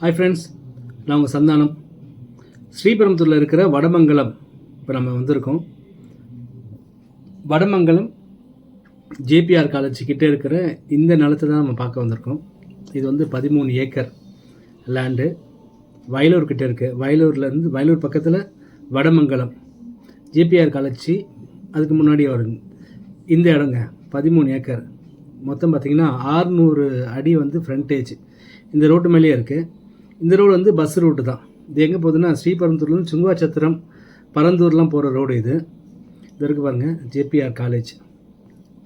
Hi friends நான் உங்கள் சந்தானம். ஸ்ரீபெரும்புத்தூரில் இருக்கிற வடமங்கலம் இப்போ நம்ம வந்திருக்கோம். வடமங்கலம் ஜேபிஆர் காலேஜ் கிட்டே இருக்கிற இந்த நிலத்தை தான் நம்ம பார்க்க வந்திருக்கோம். இது வந்து பதிமூணு ஏக்கர் லேண்டு வயலூர் கிட்டே இருக்குது வயலூர்லேருந்து வயலூர் பக்கத்தில் வடமங்கலம். ஜேபிஆர் காலேஜ் அதுக்கு முன்னாடி வரும் இந்த இடங்க பதிமூணு ஏக்கர். மொத்தம் பார்த்திங்கன்னா ஆறுநூறு அடி வந்து ஃப்ரண்டேஜ் இந்த ரோட்டு மேலேயே இருக்குது இந்த ரோடு வந்து பஸ் ரூட்டு தான். இது எங்கே போகுதுன்னா ஸ்ரீபெரும்புத்தூர்லேருந்து சுங்குவாச்சத்திரம் பரந்தூர்லாம் போகிற ரோடு இது. இது இருக்கு பாருங்கள் ஜேபிஆர் காலேஜ்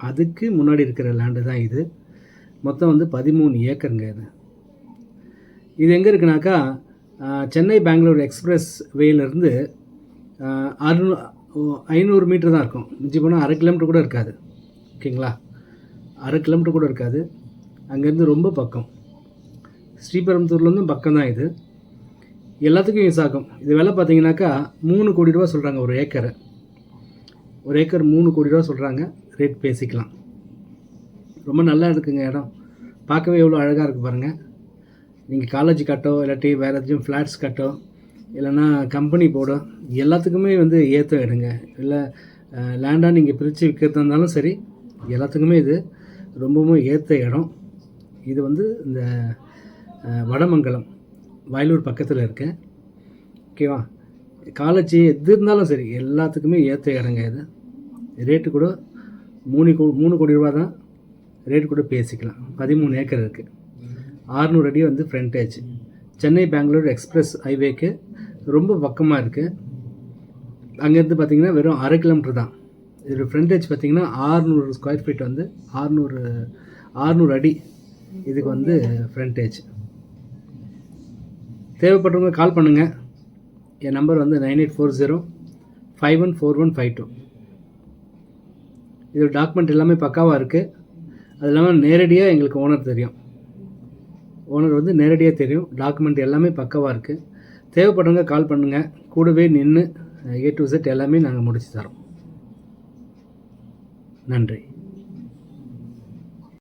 அதுக்கு முன்னாடி இருக்கிற லேண்டு தான் இது. மொத்தம் வந்து பதிமூணு ஏக்கருங்க இது. இது எங்கே இருக்குனாக்கா சென்னை பெங்களூர் எக்ஸ்பிரஸ் வேலேருந்து அறுநூ ஐநூறு மீட்டர் தான் இருக்கும். மிஞ்சி போனால் அரை கிலோமீட்டர் கூட இருக்காது. ஓகேங்களா? அரை கிலோமீட்டர் கூட இருக்காது. அங்கேருந்து ரொம்ப பக்கம். ஸ்ரீபெரும்புத்தூர்லேருந்தும் பக்கம் தான் இது. எல்லாத்துக்கும் யூஸ் ஆகும் இது விலை பார்த்தீங்கன்னாக்கா மூணு கோடி ரூபா சொல்கிறாங்க ஒரு ஏக்கரை. ஒரு ஏக்கர் மூணு கோடி ரூபா சொல்கிறாங்க ரேட் பேசிக்கலாம். ரொம்ப நல்லா இருக்குங்க இடம். பார்க்கவே எவ்வளோ அழகாக இருக்குது பாருங்கள் நீங்கள் காலேஜ் கட்டோ இல்லாட்டி வேறு ஏதாச்சும் ஃப்ளாட்ஸ் கட்டோ இல்லைன்னா கம்பெனி போட எல்லாத்துக்குமே வந்து ஏற்ற இடங்க. இல்லை லேண்டாக நீங்கள் பிரித்து விற்கிறதா இருந்தாலும் சரி எல்லாத்துக்குமே இது ரொம்பவும் ஏற்ற இடம். இது வந்து இந்த வடமங்கலம் வயலூர் பக்கத்தில் இருக்கேன். ஓகேவா காலேஜ் எது இருந்தாலும் சரி எல்லாத்துக்குமே ஏற்ற இறங்க இது. ரேட்டு கூட மூணு கோ மூணு கோடி ரூபா தான் ரேட் கூட பேசிக்கலாம். பதிமூணு ஏக்கர் இருக்குது ஆறுநூறு அடி வந்து ஃப்ரண்டேஜ் சென்னை பெங்களூர் எக்ஸ்பிரஸ் ஹைவேக்கு ரொம்ப பக்கமாக இருக்குது அங்கேருந்து பார்த்திங்கன்னா வெறும் அரை கிலோமீட்டர் தான். இது ஃப்ரண்டேஜ் பார்த்திங்கன்னா ஆறுநூறு ஸ்கொயர் ஃபீட் வந்து ஆறுநூறு ஆறுநூறு அடி இதுக்கு வந்து ஃப்ரண்டேஜ் தேவைப்பட்டவங்க கால் பண்ணுங்கள் என் நம்பர் வந்து nine eight four zero five one four one five two இது டாக்குமெண்ட் எல்லாமே பக்காவாக இருக்குது அது இல்லாமல் நேரடியாக எங்களுக்கு ஓனர் தெரியும். ஓனர் வந்து நேரடியாக தெரியும். டாக்குமெண்ட் எல்லாமே பக்காவாக இருக்குது தேவைப்படுறவங்க கால் பண்ணுங்கள் கூடவே நின்று ஏ டு செட் எல்லாமே நாங்கள் முடித்து தரோம். நன்றி.